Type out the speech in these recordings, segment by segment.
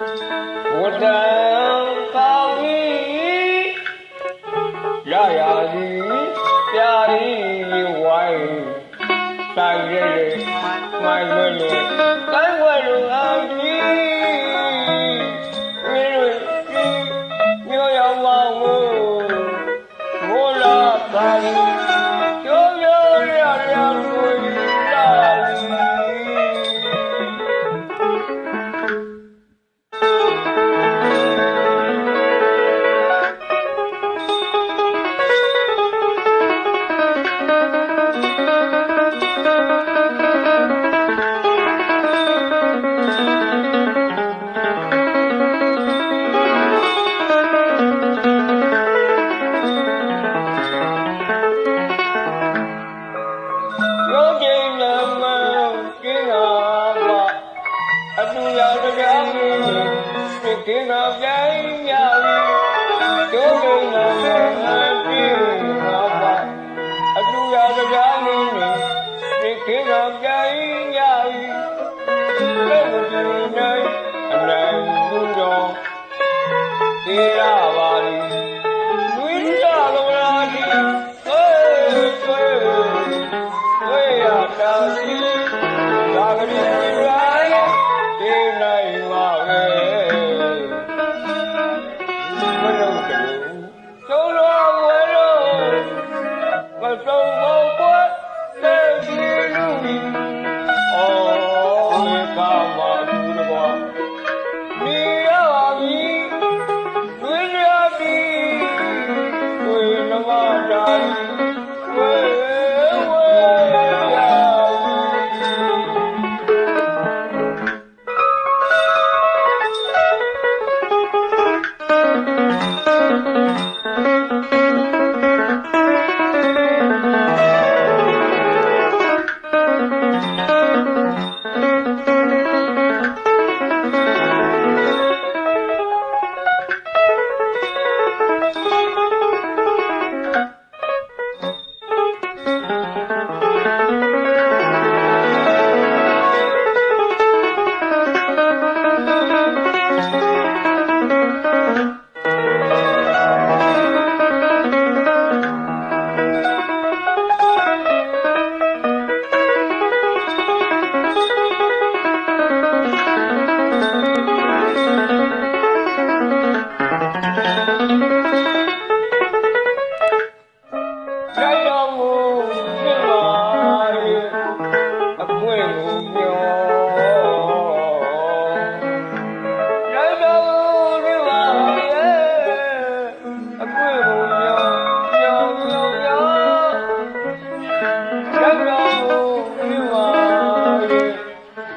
What တင်တော်ပြိုင်ရပြီတို့ကိန်းတော်ဆင်းဟန်ပြီဟာသာအလူရာကြကြနေနေဒီတင်တော်ပြိုင်ရပြီလက်မပြနိုင်အနိုင်ဘူးတော်တေရပါ Thank you.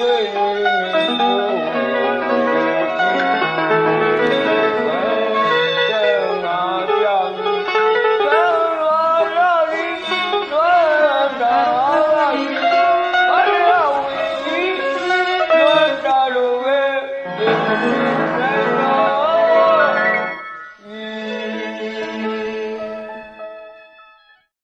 对。